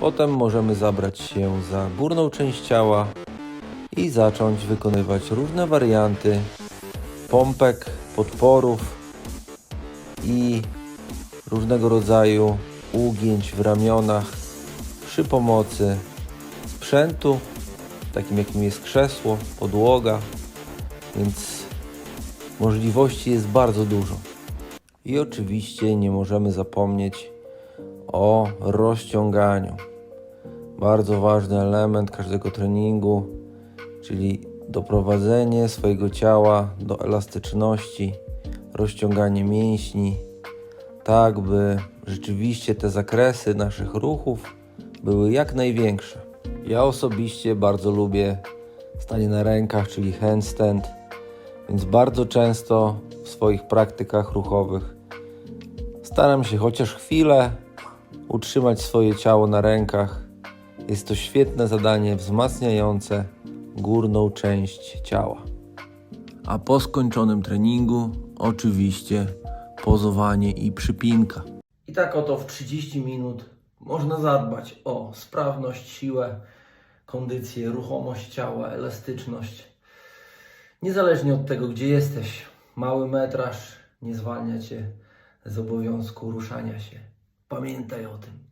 Potem możemy zabrać się za górną część ciała i zacząć wykonywać różne warianty pompek, podporów i różnego rodzaju ugięć w ramionach przy pomocy sprzętu, takim jakim jest krzesło, podłoga, więc możliwości jest bardzo dużo. I oczywiście nie możemy zapomnieć o rozciąganiu. Bardzo ważny element każdego treningu, czyli doprowadzenie swojego ciała do elastyczności, rozciąganie mięśni, tak by rzeczywiście te zakresy naszych ruchów były jak największe. Ja osobiście bardzo lubię stanie na rękach, czyli handstand, więc bardzo często w swoich praktykach ruchowych staram się chociaż chwilę utrzymać swoje ciało na rękach. Jest to świetne zadanie wzmacniające górną część ciała. A po skończonym treningu, oczywiście pozowanie i przypinka. I tak oto w 30 minut można zadbać o sprawność, siłę, kondycję, ruchomość ciała, elastyczność. Niezależnie od tego, gdzie jesteś, mały metraż nie zwalnia cię z obowiązku ruszania się. Pamiętaj o tym.